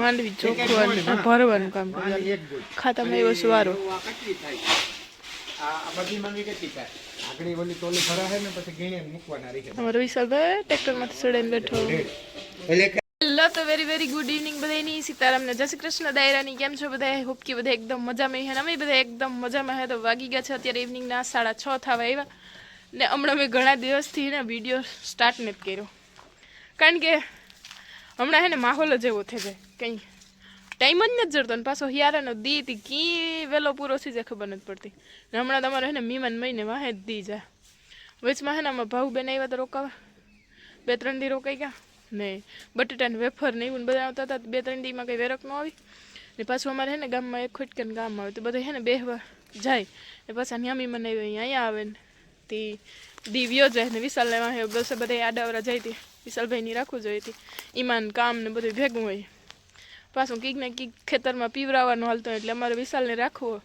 માંડવી ચોખ્ખું ભરવાનું કામ. ખાતામાં એવો સુવારો. અમારો વિશાલભાઈ ટ્રેક્ટરમાંથી ચડાઈને બેઠો. તો વેરી વેરી ગુડ ઇવનિંગ બધાની સીતારામને જય શ્રી કૃષ્ણ દાયરાની કેમ છો બધા? હોપ કે બધા એકદમ મજામાં હે અમે બધા એકદમ મજામાં હે. તો વાગી ગયા છે અત્યારે ઇવનિંગના સાડા છ થવા આવ્યા. ને હમણાં મેં ઘણા દિવસથી ને વીડિયો સ્ટાર્ટ નથી કર્યો. કારણ કે હમણાં હે ને માહોલ જ એવો થઈ જાય. કંઈ ટાઈમ જ નથી જડતો ને પાછો હિયારાનો દી હતી. કી વહેલો પૂરો થઈ જાય ખબર નથી પડતી. ને હમણાં તમારે હે ને મીમાન મહિને વાહે દી જાય. વચમાં હે ને આમાં ભાવ બેન આવ્યા તો રોકાવા. બે, ત્રણ દી રોકાઈ ગયા. ને બટેટા ને વેફર ને એવું બધા આવતા હતા, બે ત્રણ દીમાં કંઈ વેરક ન આવી. ને પાછું અમારે હે ને ગામમાં એક ખુટકન ગામ આવે, તો બધા હે ને બેહવા જાય. ને પાછા ન્યામી મને અહીંયા આવે ને, તે દીવ્યો જાય ને વિશાલ લેવા હે, બસ બધા આડાવરા જાય હતી વિશાલભાઈની રાખવું જોઈએ હતી ઈમાન, કામ ને બધું ભેગું હોય. પાછું કીક ને કીક ખેતરમાં પીવરાવાનું હાલતો એટલે અમારે વિશાલને રાખવો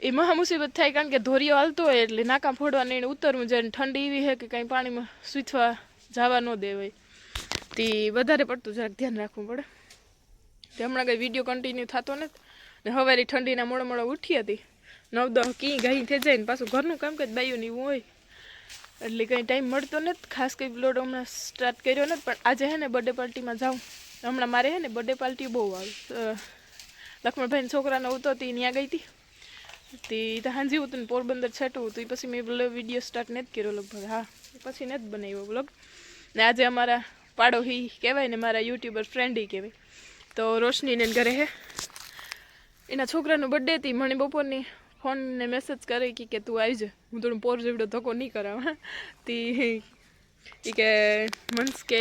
એ મહા મુસીબત થાય કારણ કે ધોરીઓ હાલતો હોય એટલે નાકા ફોડવા નહીં ઉતરવું જાય ઠંડી એવી છે કે કાંઈ પાણીમાં સૂચવા જવા ન દેવાય. તે વધારે પડતું જરાક ધ્યાન રાખવું પડે. તે હમણાં કંઈ વીડિયો કન્ટિન્યુ થતો નથી. ને હવારી ઠંડીના મોડો મોડો ઉઠી હતી. નવ દહ કી ગઈ થઈ જાય ને પાછું ઘરનું કામ કાજ બાયું હોય. એટલે કંઈ ટાઈમ મળતો નથી. ખાસ કંઈ બ્લોડ હમણાં સ્ટાર્ટ કર્યો નથી. પણ આજે હે ને બર્થડે પાર્ટીમાં જાઉં. હમણાં મારે હે ને બર્થડે પાર્ટી બહુ આવી. લક્ષ્મણભાઈના છોકરાનો હતી ત્યાં ગઈ હતી. તે તો હાંજી હતું ને પોરબંદર છેટું હતું. એ પછી મેં વીડિયો સ્ટાર્ટ નથી કર્યો લગભગ. હા, પછી નથી બનાવ્યો બ્લોગ ને આજે અમારા પાડોહી કહેવાય ને, મારા યુટ્યુબર ફ્રેન્ડ કહેવાય. તો રોશનીને ઘરે હે. એના છોકરાનો બર્થડે હતી મને બપોરની ફોનને મેસેજ કરે કે કે તું આવી જ હું થોડું પોર જેવડો ધક્કો નહીં કરાવ તી એ કે મન્સ કે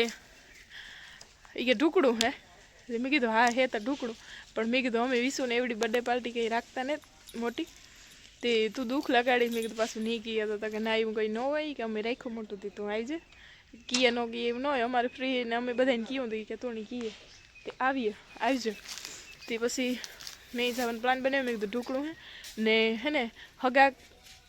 એ કે ઢુકડું હે. એટલે મેં કીધું, હા, હે તો ઢુકડું. પણ મેં કીધું, અમે વિશુને એવડી બર્થડે પાર્ટી કંઈ રાખતા ને મોટી. તે, તું દુઃખ લગાડી. મેં કીધું, પાછું નહીં કીએ તો કે ના, એવું કંઈ ન હોય કે અમે રાખ્યું મોટું તે, તું આવી જાય કીએ ન કીએ ન હોય, અમારે ફ્રી ને અમે બધાને કીએ હતું કે તોણી કીએ તે આવીએ, આવજો. તે પછી મેં જવાનો પ્લાન બનાવ્યો, મેં કીધું ઢોકળું હે ને હે ને હગા,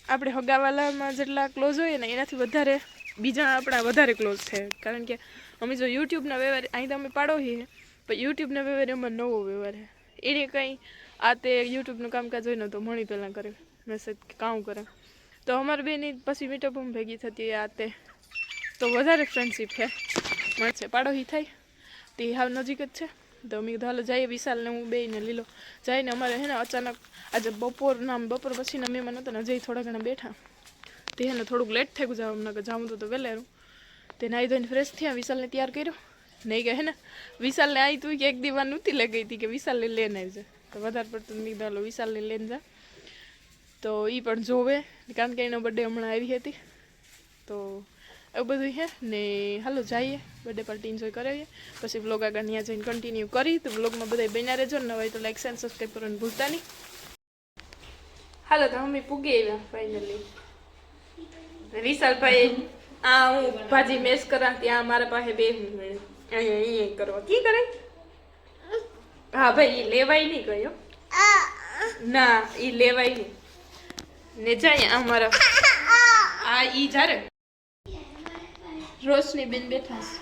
આપણે હગાવાલામાં જેટલા ક્લોઝ હોય ને એનાથી વધારે બીજા આપણા વધારે ક્લોઝ છે. કારણ કે અમે જો યુટ્યુબના વ્યવહાર, અહીં તો અમે પાડો છીએ, પણ યુટ્યુબના વ્યવહાર એમાં નવો વ્યવહાર છે. એને કંઈ આ તે યુટ્યુબનું કામકાજ હોય ને તો મણી પહેલાં કરે. મેસેજ કામ કરે તો અમારે બેની પછી મીટઅપ ભેગી થતી આ તે. તો વધારે ફ્રેન્ડશીપ છે. મળશે. પાડોશી થાય. તે હાવ નજીક જ છે. તો મેં કીધું, હાલો જઈએ વિશાલને હું બેયને લીલો. જઈને અમારે હે ને અચાનક આજે બપોરના બપોર પછીના મહેમાન હતા ને જઈ થોડા ઘણા બેઠા. તે હે ને થોડુંક લેટ થઈ ગયું જવા કે જવું તો વહેલેરું તે નાહી ધોઈને ફ્રેશ થયા, વિશાલને તૈયાર કર્યો. નહીં કે હે ને, વિશાલને આવી તું કે એક દીવા નહોતી લઈ ગઈ હતી કે વિશાલને લઈને આવી જાય તો વધારે પડતું મેં કીધું, હાલો વિશાલને લઈને જા. તો એ પણ જોવે, કારણ કે એનો બર્થડે હમણાં આવી હતી. તો એવું બધું છે ને હાલો જઈએ બર્થડે પાર્ટી એન્જોય કરાવીએ. પછી બ્લોગ આગળ ત્યાં જઈને કન્ટિન્યુ કરી તો બ્લોગમાં બધા બન્યા રહેજો, ને હોય તો લાઈક એન્ડ સબસ્ક્રાઈબ કરવાનું ભૂલતા નહીં. હાલો તો મમ્મી પૂગી આવ્યા ફાઇનલી વિશાલભાઈ, આ હું ભાજી મેસ કરા ત્યાં મારા પાસે બે અહીંયા કરવા. કી કરે? હા ભાઈ એ લેવાય નહીં ગયો ના એ લેવાય નહીં. ને જાય અમારા આ ઈ જારે. રોશની બેન બેઠા છે.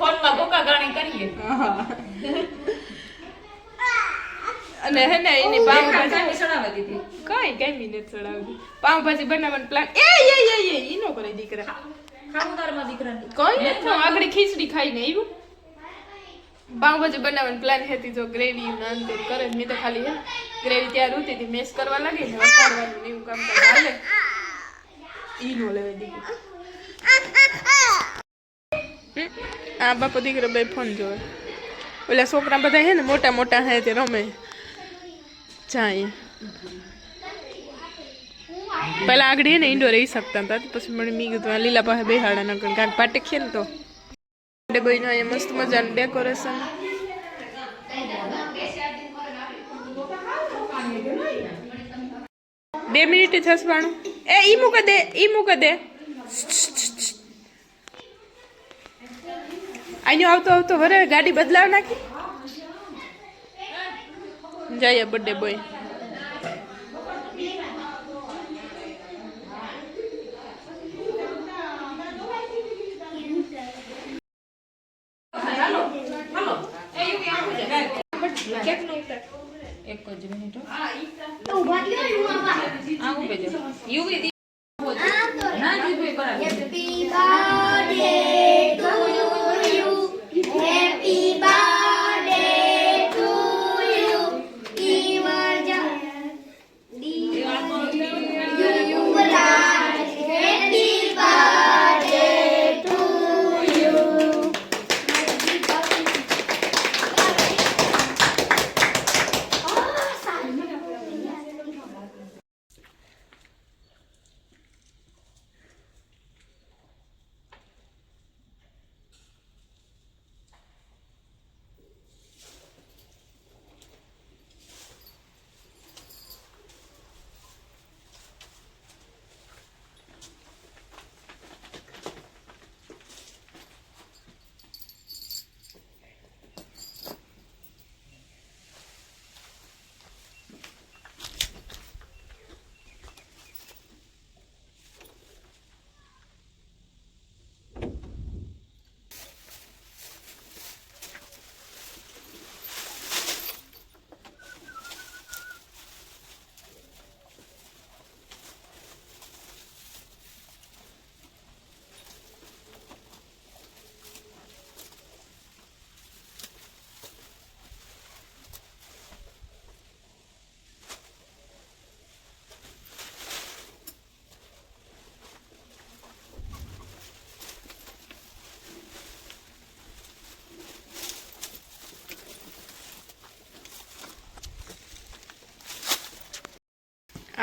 ફોનમાં બોકા ગાણી કરીએ. અને હે ને એની પાવભાજી કાંઈ સડાવી દીધી. કઈ કઈ મિનિટ ચડાવતી પાવભાજી બનાવવાનો પ્લાન એ એ એ એ ઈ નો કરે દીકરા. ખાමුદારમાં દીકરાની. કઈ નથી આગળ ખીચડી ખાઈને આવ્યું પાવભાજી બનાવવાનો પ્લાન હતી જો ગ્રેવી ને અંતે કરે મેં તો ખાલી હે ગ્રેવી તૈયાર હોતી હતી મેસ કરવા લાગી ને વઘારવાનું એવું કામ કાજ હાલે. ઈ નો લેવે દીકરી. આ બાપો દીકરો બે ફોન જોવે. ઓલા છોકરા બધા હે ને મોટા મોટા હે તે રમે. જાય. પેલા આગળ હે ને ઇન્ડોર રહી શકતા હતા પછી મને મી કીધું લીલા પાસે બેહાડા ના કારણ પાટે ખે ને તો ડબોઈનું અહીંયા મસ્ત મજાનું ડેકોરેશન. બે મિનિટ થસવાનું એ ઈ મૂકે દે, ઈ મૂકે દે. અહીંયા આવતો આવતો વરે ગાડી બદલાવ નાખી જઈએ બર્થડે બોય એક જ મિનિટ આવું બેજો યુવી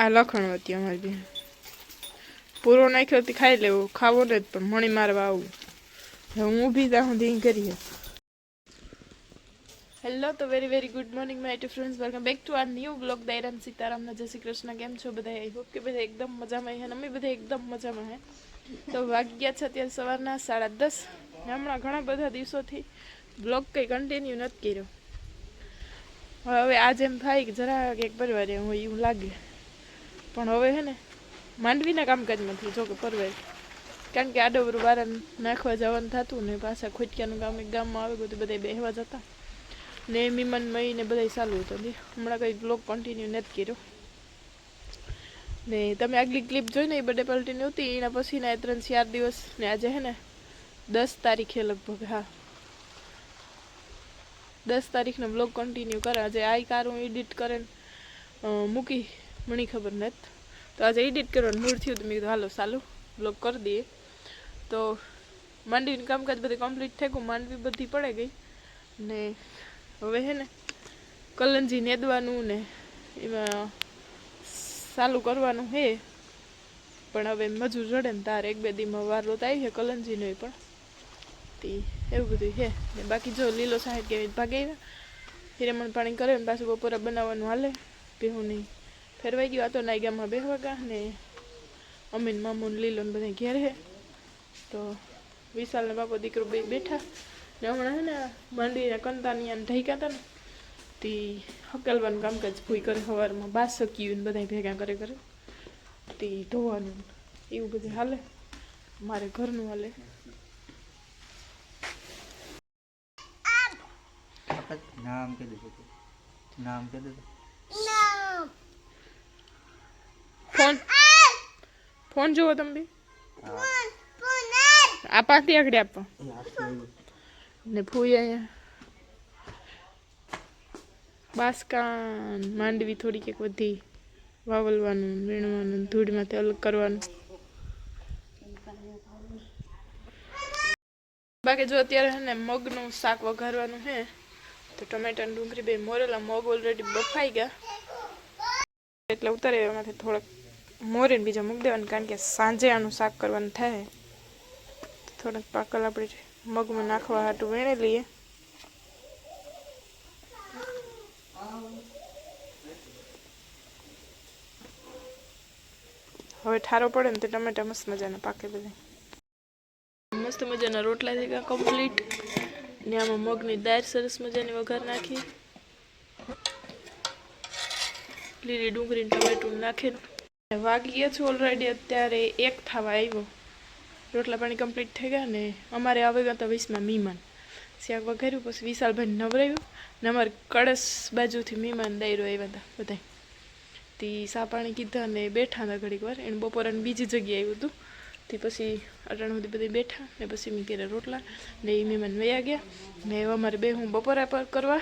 આ લખણ હતી અમારી બેન પૂરો નાખ્યો હતી ખાઈ લેવો. ખાવો ને પણ મણી મારવા આવું. હું ઊભી ત્યાં સુધી કરીએ હેલો તો very very good morning my to friends welcome back to our new blog Dayaram સીતારામના જય શ્રી કૃષ્ણ. કેમ છો બધા આઈ હોપ કે બધા એકદમ મજામાં હે અમે બધા એકદમ મજામાં હે. તો વાગ્યા છે અત્યારે સવારના સાડા દસ. હમણાં ઘણા બધા દિવસોથી બ્લોગ કંઈ કન્ટિન્યુ નથી કર્યો. હવે આજે એમ થાય કે જરા એક પરિવાર હોય એવું લાગે. પણ હવે હે ને, માંડવીના કામકાજમાંથી જો કે પરવેશ કારણ કે આડોબરું બાર નાખવા જવાનું થતું ને પાછા ખોટક્યાનું કામ એક ગામમાં આવે, બધું બધા બેહવા જતા. ને મીમન મહી ને બધા ચાલુ હતું. હમણાં કંઈ બ્લોગ કન્ટિન્યુ નથી કર્યો. ને તમે આગલી ક્લિપ જોઈને એ બર્થડે પાર્ટીની હતી, એના પછીના એ ત્રણ ચાર દિવસ ને આજે હે ને, દસ તારીખે લગભગ, હા. દસ તારીખનો બ્લોગ કન્ટિન્યુ કરે. આજે આ કાર હું એડિટ કરીને મૂકી મને ખબર નથી. તો આજે એડિટ કરવાનું મૂળ થયું તો મેં કીધું, હાલો સાલું બ્લોગ કરી દઈએ. તો માંડવીનું કામકાજ બધું કમ્પ્લીટ થઈ ગયું. માંડવી બધી પડે ગઈ. ને હવે હે ને કલંજી નેદવાનું ને એમાં સાલું કરવાનું હે. પણ હવે મજૂર જડે ને તારે એક બે દીમાં વાર લોત આવી છે કલંજીનો પણ. તે એવું બધું છે ને બાકી જો લીલો સાહેબ કેવી ભાગે હિરેમણ પાણી કરે ને પાછું બપોરે બનાવવાનું હાલે. પીવું નહીં. ફેરવાઈ ગયું. આ તો નાઈ ગામમાં બે વાગા ને અમીન, મામૂન લીલો ને બધા ઘેર હે. તો વિશાલ ને બાપો દીકરો બે બેઠા. ને હમણાં હે ને માંડવીના કંતાની ઢઈકા હતા ને, તે હકાલવાનું કામકાજ ભૂઈ કરે સવારમાં બાસ સક્યું ને બધા ભેગા કરે કરે. તે ધોવાનું એવું બધું હાલે. મારે ઘરનું હાલે. નામ કે. નામ કહી દીધું ફોન. ફોન જુઓ તમે બી. આ આપાથી આગળ આપો. ને ફૂઈ અહીંયા. બાસકાન માંડવી થોડીક એક બધી વાવલવાનું, વીણવાનું ધૂળમાંથી અલગ કરવાનું. બાકી જો અત્યારે છે ને મગનું શાક વઘારવાનું છે તો ટમેટા ડુંગળી બે મોરેલા, મગ ઓલરેડી બફાઈ ગયા. એટલે ઉતારે એમાંથી થોડાક મોરીને બીજા મૂકી દેવાનું, કારણ કે સાંજે આનું શાક કરવાનું થાય. થોડાક પાકલ આપણે મગમાં નાખવા હાટું વેણી લઈએ. હવે ઠારો પડે ને તે ટમેટા મસ્ત મજાના પાકે બધા. મસ્ત મજાના રોટલા થઈ ગયા કમ્પ્લીટ ને આમાં મગની દાળ સરસ મજાની વઘાર નાખી. લીલી ડુંગળી ટમેટું નાખીને વાગી ગયા છું ઓલરેડી અત્યારે એક થવા આવ્યો. રોટલા પાણી કમ્પ્લીટ થઈ ગયા ને અમારે આવી ગયા હતા વીસમાં મહેમાન. શાક વઘાર્યું, પછી વિશાલભાઈ નવરાવ્યું ને અમારે કળશ બાજુથી મહેમાન દાયરો આવ્યા હતા બધા તે સા પાણી કીધા ને બેઠા હતા ઘડીક વાર, એને બપોરે બીજી જગ્યાએ આવ્યું હતું. તે પછી અટાણ સુધી બધી બેઠા ને પછી મેં કર્યા રોટલા ને એ મહેમાન વયા ગયા. ને અમારે બે હું બપોરા પર કરવા